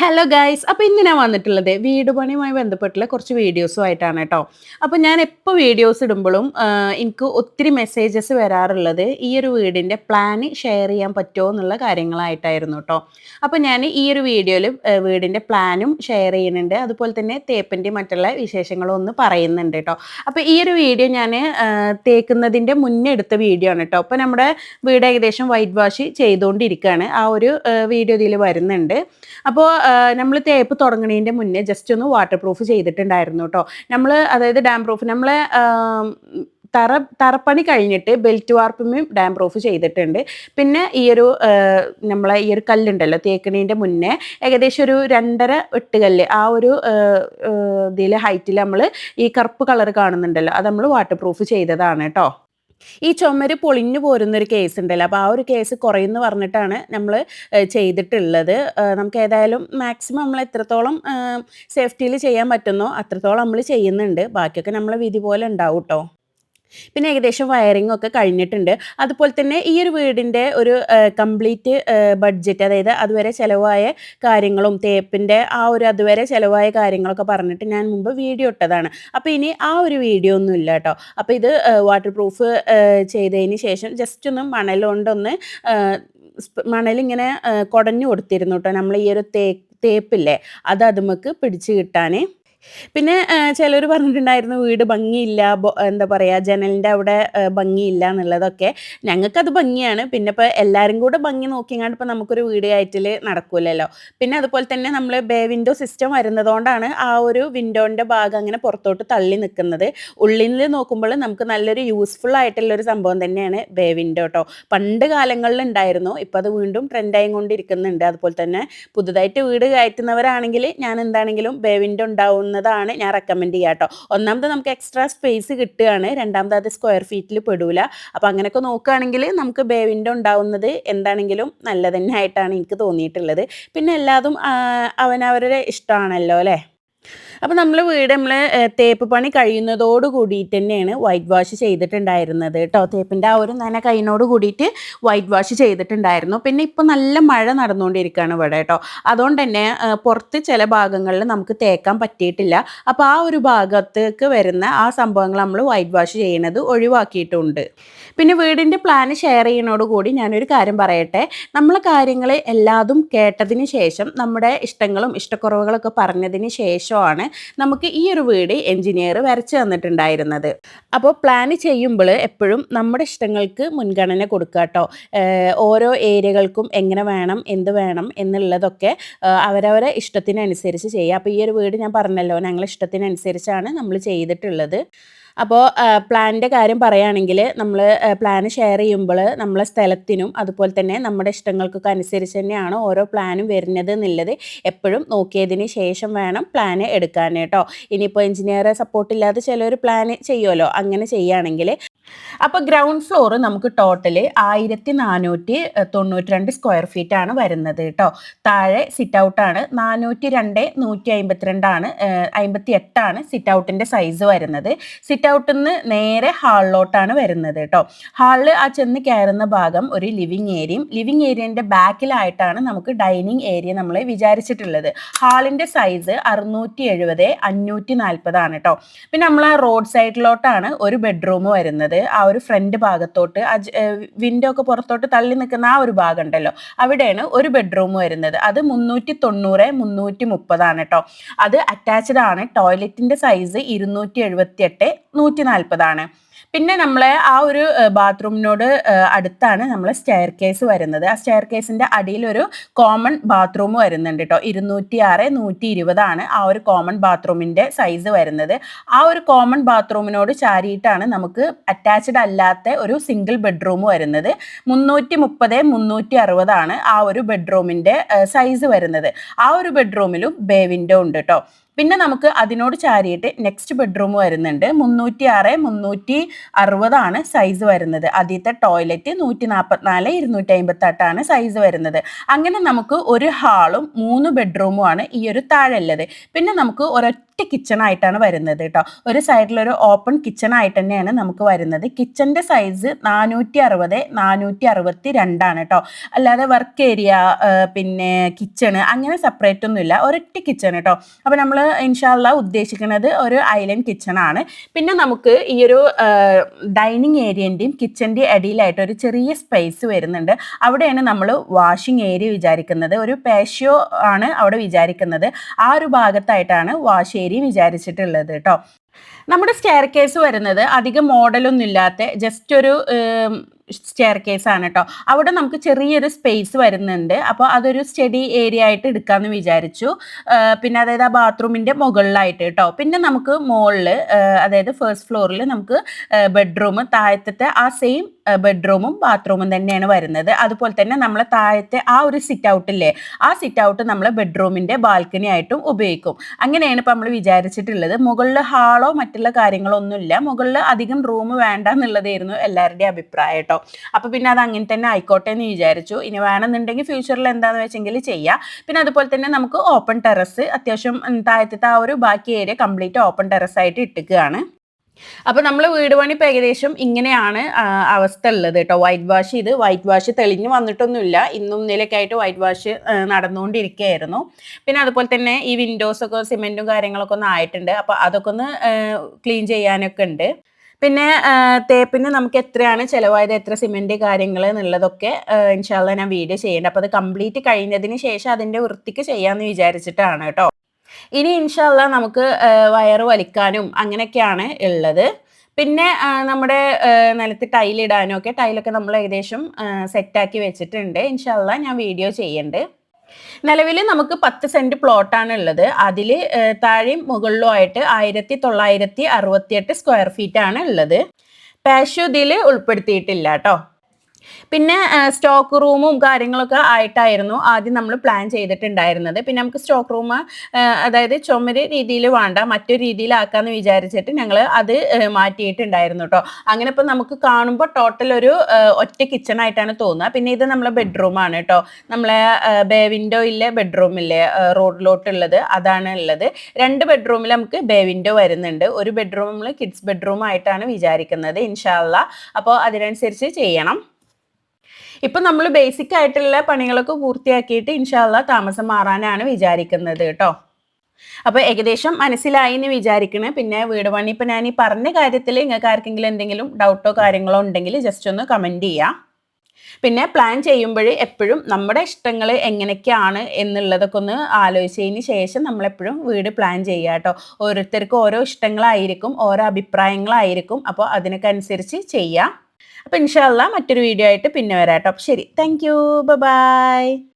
Hello guys അപ്പോൾ ഇന്ന് ഞാൻ വന്നിട്ടുള്ളത് വീട് പണിയുമായി ബന്ധപ്പെട്ടുള്ള കുറച്ച് വീഡിയോസും ആയിട്ടാണ് കേട്ടോ. അപ്പോൾ ഞാൻ എപ്പോൾ വീഡിയോസ് ഇടുമ്പോഴും എനിക്ക് ഒത്തിരി മെസ്സേജസ് വരാറുള്ളത് ഈ ഒരു വീടിന്റെ പ്ലാന് ഷെയർ ചെയ്യാൻ പറ്റുമോ എന്നുള്ള കാര്യങ്ങളായിട്ടായിരുന്നു കേട്ടോ. അപ്പോൾ ഞാൻ ഈ ഒരു വീഡിയോയിൽ വീടിന്റെ പ്ലാനും ഷെയർ ചെയ്യുന്നുണ്ട്. അതുപോലെ തന്നെ തേപ്പിന്റെ മറ്റുള്ള വിശേഷങ്ങളും ഒന്ന് പറയുന്നുണ്ട് കേട്ടോ. അപ്പോൾ ഈ ഒരു വീഡിയോ ഞാൻ തേക്കുന്നതിന്റെ മുന്നേ എടുത്ത വീഡിയോ ആണ് കേട്ടോ. അപ്പോൾ നമ്മുടെ വീട് ഏകദേശം വൈറ്റ് വാഷ് ചെയ്തുകൊണ്ടിരിക്കുകയാണ്. ആ ഒരു വീഡിയോ ഇതിൽ വരുന്നുണ്ട്. അപ്പോൾ നമ്മൾ തേപ്പ് തുടങ്ങണതിന്റെ മുന്നേ ജസ്റ്റ് ഒന്ന് വാട്ടർ പ്രൂഫ് ചെയ്തിട്ടുണ്ടായിരുന്നു കേട്ടോ നമ്മൾ അതായത് ഡാം പ്രൂഫ് നമ്മൾ തറ തറപ്പണി കഴിഞ്ഞിട്ട് ബെൽറ്റ് വാർപ്പും ഡാം പ്രൂഫ് ചെയ്തിട്ടുണ്ട്. പിന്നെ ഈ ഒരു നമ്മളെ ഈ ഒരു കല്ലുണ്ടല്ലോ തേക്കണീന്റെ മുന്നേ ഏകദേശം ഒരു രണ്ടര വെട്ടുകല്ല് ആ ഒരു ഇതിൽ ഹൈറ്റിൽ നമ്മൾ ഈ കറുപ്പ് കളർ കാണുന്നുണ്ടല്ലോ അത് നമ്മൾ വാട്ടർ പ്രൂഫ് ചെയ്തതാണ് കേട്ടോ ഈ ചുമര് പൊളിഞ്ഞു പോരുന്നൊരു കേസ് ഉണ്ടല്ലോ. അപ്പോൾ ആ ഒരു കേസ് കുറയുന്നു പറഞ്ഞിട്ടാണ് നമ്മൾ ചെയ്തിട്ടുള്ളത്. നമുക്ക് ഏതായാലും മാക്സിമം നമ്മൾ എത്രത്തോളം സേഫ്റ്റിയിൽ ചെയ്യാൻ പറ്റുന്നോ അത്രത്തോളം നമ്മൾ ചെയ്യുന്നുണ്ട്. ബാക്കിയൊക്കെ നമ്മളെ വിധി പോലെ ഉണ്ടാവും കേട്ടോ പിന്നെ ഏകദേശം വയറിംഗ് ഒക്കെ കഴിഞ്ഞിട്ടുണ്ട്. അതുപോലെ തന്നെ ഈ ഒരു വീടിന്റെ ഒരു കംപ്ലീറ്റ് ബഡ്ജറ്റ് അതായത് അതുവരെ ചിലവായ കാര്യങ്ങളും തേപ്പിന്റെ ആ ഒരു അതുവരെ ചിലവായ കാര്യങ്ങളൊക്കെ പറഞ്ഞിട്ട് ഞാൻ മുമ്പ് വീഡിയോ ഇട്ടതാണ്. അപ്പോൾ ഇനി ആ ഒരു വീഡിയോ ഒന്നും ഇല്ല കേട്ടോ. അപ്പോൾ ഇത് വാട്ടർ പ്രൂഫ് ചെയ്തതിന് ശേഷം ജസ്റ്റ് ഒന്ന് മണൽ കൊണ്ടൊന്ന് മണലിങ്ങനെ കുടഞ്ഞു കൊടുത്തിരുന്നു കേട്ടോ. നമ്മൾ ഈ ഒരു തേ തേപ്പില്ലേ അത് അതുമക്ക് പിടിച്ച് കിട്ടാൻ പിന്നെ ചിലർ പറഞ്ഞിട്ടുണ്ടായിരുന്നു വീട് ഭംഗിയില്ല എന്താ പറയുക ജനലിന്റെ അവിടെ ഭംഗിയില്ല എന്നുള്ളതൊക്കെ. ഞങ്ങൾക്കത് ഭംഗിയാണ്. പിന്നെ ഇപ്പോൾ എല്ലാവരും കൂടെ ഭംഗി നോക്കിയങ്ങാണ്ട് ഇപ്പോൾ നമുക്കൊരു വീട് കയറ്റിൽ നടക്കൂലല്ലോ. പിന്നെ അതുപോലെ തന്നെ നമ്മൾ ബേ വിൻഡോ സിസ്റ്റം വരുന്നതുകൊണ്ടാണ് ആ ഒരു വിൻഡോന്റെ ഭാഗം അങ്ങനെ പുറത്തോട്ട് തള്ളി നിൽക്കുന്നത് ഉള്ളിൽ നിന്ന് നോക്കുമ്പോൾ നമുക്ക് നല്ലൊരു യൂസ്ഫുൾ ആയിട്ടുള്ള ഒരു സംഭവം തന്നെയാണ് ബേ വിൻഡോ കേട്ടോ പണ്ട് കാലങ്ങളിൽ ഉണ്ടായിരുന്നു. ഇപ്പോൾ അത് വീണ്ടും ട്രെൻഡായി കൊണ്ടിരിക്കുന്നുണ്ട്. അതുപോലെ തന്നെ പുതുതായിട്ട് വീട് കയറ്റുന്നവരാണെങ്കിൽ ഞാൻ എന്താണെങ്കിലും ബേ വിൻഡോ ഉണ്ടാവുന്നതാണ് ഞാൻ റെക്കമെൻഡ് ചെയ്യുക കേട്ടോ ഒന്നാമത് നമുക്ക് എക്സ്ട്രാ സ്പേസ് കിട്ടുകയാണ് രണ്ടാമത് അത് സ്ക്വയർ ഫീറ്റിൽ പെടൂല. അപ്പോൾ അങ്ങനെയൊക്കെ നോക്കുകയാണെങ്കിൽ നമുക്ക് ബേ വിൻഡോ ഉണ്ടാവുന്നത് എന്താണെങ്കിലും നല്ല തന്നെ ആയിട്ടാണ് എനിക്ക് തോന്നിയിട്ടുള്ളത്. പിന്നെ എല്ലാതും അവനവരുടെ ഇഷ്ടമാണല്ലോ അല്ലേ? അപ്പോൾ നമ്മൾ വീട് നമ്മൾ തേപ്പ് പണി കഴിയുന്നതോട് കൂടിയിട്ട് തന്നെയാണ് വൈറ്റ് വാഷ് ചെയ്തിട്ടുണ്ടായിരുന്നത് കേട്ടോ തേപ്പിന്റെ ആ ഒരു നന കൈനോട് കൂടിയിട്ട് വൈറ്റ് വാഷ് ചെയ്തിട്ടുണ്ടായിരുന്നു. പിന്നെ ഇപ്പോൾ നല്ല മഴ നടന്നുകൊണ്ടിരിക്കുകയാണ് ഇവിടെ കേട്ടോ അതുകൊണ്ട് തന്നെ പുറത്ത് ചില ഭാഗങ്ങളിൽ നമുക്ക് തേക്കാൻ പറ്റിയിട്ടില്ല. അപ്പോൾ ആ ഒരു ഭാഗത്തേക്ക് വരുന്ന ആ സംഭവങ്ങൾ നമ്മൾ വൈറ്റ് വാഷ് ചെയ്യുന്നത് ഒഴിവാക്കിയിട്ടുണ്ട്. പിന്നെ വീടിന്റെ പ്ലാൻ ഷെയർ ചെയ്യുന്നതോടുകൂടി ഞാനൊരു കാര്യം പറയട്ടെ. നമ്മൾ കാര്യങ്ങൾ എല്ലാതും കേട്ടതിന് ശേഷം നമ്മുടെ ഇഷ്ടങ്ങളും ഇഷ്ടക്കുറവുകളൊക്കെ പറഞ്ഞതിന് ശേഷമാണ് നമുക്ക് ഈ ഒരു വീട് എൻജിനീയർ വരച്ച് തന്നിട്ടുണ്ടായിരുന്നത്. അപ്പോൾ പ്ലാൻ ചെയ്യുമ്പോൾ എപ്പോഴും നമ്മുടെ ഇഷ്ടങ്ങൾക്ക് മുൻഗണന കൊടുക്കുക കേട്ടോ. ഓരോ ഏരിയകൾക്കും എങ്ങനെ വേണം എന്ത് വേണം എന്നുള്ളതൊക്കെ അവരവരെ ഇഷ്ടത്തിനനുസരിച്ച് ചെയ്യുക. അപ്പോൾ ഈ ഒരു വീട് ഞാൻ പറഞ്ഞല്ലോ ഞങ്ങൾ ഇഷ്ടത്തിനനുസരിച്ചാണ് നമ്മൾ ചെയ്തിട്ടുള്ളത്. അപ്പോൾ പ്ലാനിന്റെ കാര്യം പറയുകയാണെങ്കിൽ നമ്മൾ പ്ലാൻ ഷെയർ ചെയ്യുമ്പോൾ നമ്മളെ സ്ഥലത്തിനും അതുപോലെ തന്നെ നമ്മുടെ ഇഷ്ടങ്ങൾക്കൊക്കെ അനുസരിച്ച് തന്നെയാണ് ഓരോ പ്ലാനും വരുന്നത് എന്നുള്ളത് എപ്പോഴും നോക്കിയതിന് ശേഷം വേണം പ്ലാൻ എടുക്കാൻ കേട്ടോ. ഇനിയിപ്പോൾ എഞ്ചിനീയറെ സപ്പോർട്ടില്ലാതെ ചിലർ പ്ലാൻ ചെയ്യുമല്ലോ അങ്ങനെ ചെയ്യുകയാണെങ്കിൽ അപ്പോൾ ഗ്രൗണ്ട് ഫ്ലോർ നമുക്ക് ടോട്ടൽ ആയിരത്തി നാനൂറ്റി തൊണ്ണൂറ്റി രണ്ട് സ്ക്വയർ ഫീറ്റ് ആണ് വരുന്നത് കേട്ടോ താഴെ സിറ്റ് ഔട്ടാണ് നാനൂറ്റി രണ്ട് നൂറ്റി അമ്പത്തിരണ്ടാണ് അമ്പത്തി എട്ടാണ് സിറ്റ് ഔട്ടിന്റെ സൈസ് വരുന്നത്. സിറ്റ് ഔട്ടിൽ നിന്ന് നേരെ ഹാളിലോട്ടാണ് വരുന്നത് കേട്ടോ ഹാളിൽ ആ ചെന്ന് കയറുന്ന ഭാഗം ഒരു ലിവിങ് ഏരിയയും ലിവിങ് ഏരിയന്റെ ബാക്കിലായിട്ടാണ് നമുക്ക് ഡൈനിങ് ഏരിയ നമ്മൾ വിചാരിച്ചിട്ടുള്ളത്. ഹാളിന്റെ സൈസ് അറുന്നൂറ്റി എഴുപത് അഞ്ഞൂറ്റി നാൽപ്പതാണ് കേട്ടോ പിന്നെ നമ്മൾ ആ റോഡ് സൈഡിലോട്ടാണ് ഒരു ബെഡ്റൂം വരുന്നത്. ആ ഒരു ഫ്രണ്ട് ഭാഗത്തോട്ട് വിൻഡോ ഒക്കെ പുറത്തോട്ട് തള്ളി നിൽക്കുന്ന ആ ഒരു ഭാഗം ഉണ്ടല്ലോ അവിടെയാണ് ഒരു ബെഡ്റൂം വരുന്നത്. അത് മുന്നൂറ്റി തൊണ്ണൂറ് മുന്നൂറ്റി മുപ്പതാണ് കേട്ടോ അത് അറ്റാച്ച്ഡ് ആണ്. ടോയ്ലറ്റിന്റെ സൈസ് ഇരുന്നൂറ്റി എഴുപത്തി എട്ട് നൂറ്റി നാൽപ്പതാണ് പിന്നെ നമ്മളെ ആ ഒരു ബാത്റൂമിനോട് അടുത്താണ് നമ്മൾ സ്റ്റെയർ കേസ് വരുന്നത്. ആ സ്റ്റെയർ കേസിന്റെ അടിയിലൊരു കോമൺ ബാത്റൂം വരുന്നുണ്ട് കേട്ടോ ഇരുന്നൂറ്റി ആറ് നൂറ്റി ഇരുപതാണ് ആ ഒരു കോമൺ ബാത്റൂമിന്റെ സൈസ് വരുന്നത്. ആ ഒരു കോമൺ ബാത്റൂമിനോട് ചാരിയിട്ടാണ് നമുക്ക് അറ്റാച്ച്ഡ് അല്ലാത്ത ഒരു സിംഗിൾ ബെഡ്റൂം വരുന്നത്. മുന്നൂറ്റി മുപ്പത് മുന്നൂറ്റി അറുപതാണ് ആ ഒരു ബെഡ്റൂമിന്റെ സൈസ് വരുന്നത്. ആ ഒരു ബെഡ്റൂമിലും ബേ വിൻഡോ ഉണ്ട് കേട്ടോ പിന്നെ നമുക്ക് അതിനോട് ചാരിയിട്ട് നെക്സ്റ്റ് ബെഡ്റൂം വരുന്നുണ്ട്. മുന്നൂറ്റി ആറ് മുന്നൂറ്റി അറുപതാണ് സൈസ് വരുന്നത്. ആദ്യത്തെ ടോയ്ലറ്റ് നൂറ്റി നാൽപ്പത്തിനാല് ഇരുന്നൂറ്റി അമ്പത്തെട്ടാണ് സൈസ് വരുന്നത്. അങ്ങനെ നമുക്ക് ഒരു ഹാളും മൂന്ന് ബെഡ്റൂമുമാണ് ഈ ഒരു താഴെ ഉള്ളത് പിന്നെ നമുക്ക് ഒരൊറ്റ കിച്ചൺ ആയിട്ടാണ് വരുന്നത് കേട്ടോ ഒരു സൈഡിൽ ഒരു ഓപ്പൺ കിച്ചൺ ആയിട്ട് തന്നെയാണ് നമുക്ക് വരുന്നത്. കിച്ചന്റെ സൈസ് നാനൂറ്റി അറുപത് നാനൂറ്റി അറുപത്തി രണ്ടാണ് കേട്ടോ അല്ലാതെ വർക്ക് ഏരിയ പിന്നെ കിച്ചണ് അങ്ങനെ സെപ്പറേറ്റ് ഒന്നുമില്ല. ഒരൊറ്റ കിച്ചൺ കേട്ടോ അപ്പോൾ നമ്മൾ ഇൻഷാല്ല ഉദ്ദേശിക്കുന്നത് ഒരു ഐലൻഡ് കിച്ചൺ ആണ്. പിന്നെ നമുക്ക് ഈ ഒരു ഡൈനിങ് ഏരിയന്റെയും കിച്ചന്റെയും അടിയിലായിട്ട് ഒരു ചെറിയ സ്പേസ് വരുന്നുണ്ട്. അവിടെയാണ് നമ്മൾ വാഷിംഗ് ഏരിയ വിചാരിക്കുന്നത്. ഒരു പേഷ്യോ ആണ് അവിടെ വിചാരിക്കുന്നത്. ആ ഒരു ഭാഗത്തായിട്ടാണ് വാഷ് ഏരിയ വിചാരിച്ചിട്ടുള്ളത് കേട്ടോ നമ്മുടെ സ്റ്റെയർ കേസ് വരുന്നത് അധികം മോഡലൊന്നും ഇല്ലാത്ത ജസ്റ്റ് ഒരു സ്റ്റെയർ കേസ് ആണ് കേട്ടോ അവിടെ നമുക്ക് ചെറിയൊരു സ്പേസ് വരുന്നുണ്ട്. അപ്പോൾ അതൊരു സ്റ്റഡി ഏരിയ ആയിട്ട് എടുക്കാമെന്ന് വിചാരിച്ചു. പിന്നെ അതായത് ആ ബാത്റൂമിന്റെ മുകളിലായിട്ട് കേട്ടോ പിന്നെ നമുക്ക് മുകളിൽ അതായത് ഫസ്റ്റ് ഫ്ലോറിൽ നമുക്ക് ബെഡ്റൂം താഴത്തെ ആ സെയിം ബെഡ്റൂമും ബാത്റൂമും തന്നെയാണ് വരുന്നത്. അതുപോലെ തന്നെ നമ്മൾ താഴത്തെ ആ ഒരു സിറ്റ് ഔട്ടില്ലേ ആ സിറ്റ് ഔട്ട് നമ്മൾ ബെഡ്റൂമിന്റെ ബാൽക്കണി ആയിട്ടും ഉപയോഗിക്കും. അങ്ങനെയാണ് ഇപ്പം നമ്മൾ വിചാരിച്ചിട്ടുള്ളത്. മുകളിൽ ഹാളോ മറ്റുള്ള കാര്യങ്ങളോ ഒന്നുമില്ല മുകളിൽ അധികം റൂം വേണ്ട എന്നുള്ളതായിരുന്നു എല്ലാവരുടെയും അഭിപ്രായം കേട്ടോ. അപ്പോൾ പിന്നെ അത് അങ്ങനെ തന്നെ ആയിക്കോട്ടെ എന്ന് വിചാരിച്ചു. ഇനി വേണമെന്നുണ്ടെങ്കിൽ ഫ്യൂച്ചറിൽ എന്താണെന്ന് വെച്ചെങ്കിൽ ചെയ്യാം. പിന്നെ അതുപോലെ തന്നെ നമുക്ക് ഓപ്പൺ ടെറസ് അത്യാവശ്യം താഴത്തെ ആ ഒരു ബാക്കി ഏരിയ കംപ്ലീറ്റ് ഓപ്പൺ ടെറസ് ആയിട്ട് ഇട്ടുകയാണ് അപ്പോൾ നമ്മൾ വീട് പണി ഇപ്പോൾ ഏകദേശം ഇങ്ങനെയാണ് അവസ്ഥ ഉള്ളത് കേട്ടോ വൈറ്റ് വാഷ് ചെയ്ത് വൈറ്റ് വാഷ് തെളിഞ്ഞു വന്നിട്ടൊന്നുമില്ല. ഇന്നും ഇന്നലെയൊക്കെ ആയിട്ട് വൈറ്റ് വാഷ് നടന്നുകൊണ്ടിരിക്കുകയായിരുന്നു. പിന്നെ അതുപോലെ തന്നെ ഈ വിൻഡോസൊക്കെ സിമെന്റും കാര്യങ്ങളൊക്കെ ഒന്ന് ആയിട്ടുണ്ട്. അപ്പോൾ അതൊക്കെ ഒന്ന് ക്ലീൻ ചെയ്യാനൊക്കെ ഉണ്ട്. പിന്നെ തേപ്പിന് നമുക്ക് എത്രയാണ് ചിലവായത്? എത്ര സിമെന്റ് കാര്യങ്ങൾ എന്നുള്ളതൊക്കെ ഇൻഷാല്ല ഞാൻ വീഡിയോ ചെയ്യേണ്ടത് അപ്പോൾ അത് കംപ്ലീറ്റ് കഴിഞ്ഞതിന് ശേഷം അതിന്റെ വൃത്തിക്ക് ചെയ്യാമെന്ന് വിചാരിച്ചിട്ടാണ് കേട്ടോ ഇനി ഇൻഷല്ല നമുക്ക് വയറ് വലിക്കാനും അങ്ങനെയൊക്കെയാണ് ഉള്ളത്. പിന്നെ നമ്മുടെ നിലത്ത് ടൈലിടാനും ഒക്കെ ടൈലൊക്കെ നമ്മൾ ഏകദേശം സെറ്റാക്കി വെച്ചിട്ടുണ്ട്. ഇൻഷല്ല ഞാൻ വീഡിയോ ചെയ്യണ്ട്. നിലവിൽ നമുക്ക് പത്ത് സെന്റ് പ്ലോട്ടാണ് ഉള്ളത്. അതിൽ താഴെയും മുകളിലും ആയിട്ട് ആയിരത്തി തൊള്ളായിരത്തി അറുപത്തിയെട്ട് സ്ക്വയർ ഫീറ്റാണ് ഉള്ളത് ഇതിൽ ഉൾപ്പെടുത്തിയിട്ടില്ല കേട്ടോ പിന്നെ സ്റ്റോക്ക് റൂമും കാര്യങ്ങളൊക്കെ ആയിട്ടായിരുന്നു ആദ്യം നമ്മൾ പ്ലാൻ ചെയ്തിട്ടുണ്ടായിരുന്നത്. പിന്നെ നമുക്ക് സ്റ്റോക്ക് റൂം അതായത് ചുമര് രീതിയിൽ വേണ്ട മറ്റൊരു രീതിയിലാക്കാമെന്ന് വിചാരിച്ചിട്ട് ഞങ്ങൾ അത് മാറ്റിയിട്ടുണ്ടായിരുന്നു കേട്ടോ അങ്ങനെ ഇപ്പം നമുക്ക് കാണുമ്പോൾ ടോട്ടൽ ഒരു ഒറ്റ കിച്ചൺ ആയിട്ടാണ് തോന്നുക. പിന്നെ ഇത് നമ്മളെ ബെഡ്റൂമാണ് കേട്ടോ നമ്മളെ ബേ വിൻഡോ ഇല്ലേ ബെഡ്റൂമില്ലേ റോഡിലോട്ടുള്ളത് അതാണ് ഉള്ളത്. രണ്ട് ബെഡ്റൂമിൽ നമുക്ക് ബേ വിൻഡോ വരുന്നുണ്ട്. ഒരു ബെഡ്റൂമിൽ കിഡ്സ് ബെഡ്റൂം ആയിട്ടാണ് വിചാരിക്കുന്നത് ഇൻഷാല്ല അപ്പോൾ അതിനനുസരിച്ച് ചെയ്യണം. ഇപ്പം നമ്മൾ ബേസിക് ആയിട്ടുള്ള പണികളൊക്കെ പൂർത്തിയാക്കിയിട്ട് ഇൻഷാല്ല താമസം മാറാനാണ് വിചാരിക്കുന്നത് കേട്ടോ. അപ്പോൾ ഏകദേശം മനസ്സിലായി എന്ന് വിചാരിക്കണേ. പിന്നെ വീട് പണി ഇപ്പം ഞാൻ ഈ പറഞ്ഞ കാര്യത്തിൽ നിങ്ങൾക്ക് ആർക്കെങ്കിലും എന്തെങ്കിലും ഡൗട്ടോ കാര്യങ്ങളോ ഉണ്ടെങ്കിൽ ജസ്റ്റ് ഒന്ന് കമന്റ് ചെയ്യാം. പിന്നെ പ്ലാൻ ചെയ്യുമ്പോൾ എപ്പോഴും നമ്മുടെ ഇഷ്ടങ്ങൾ എങ്ങനെയൊക്കെയാണ് എന്നുള്ളതൊക്കെ ഒന്ന് ആലോചിച്ചതിന് ശേഷം നമ്മളെപ്പോഴും വീട് പ്ലാൻ ചെയ്യുക കേട്ടോ. ഓരോരുത്തർക്കും ഓരോ ഇഷ്ടങ്ങളായിരിക്കും ഓരോ അഭിപ്രായങ്ങളായിരിക്കും. അപ്പോൾ അതിനൊക്കെ അനുസരിച്ച് ചെയ്യാം. അപ്പോൾ ഇൻഷാല്ല മറ്റൊരു വീഡിയോ ആയിട്ട് പിന്നെ വരാം കേട്ടോ ശരി. Thank you by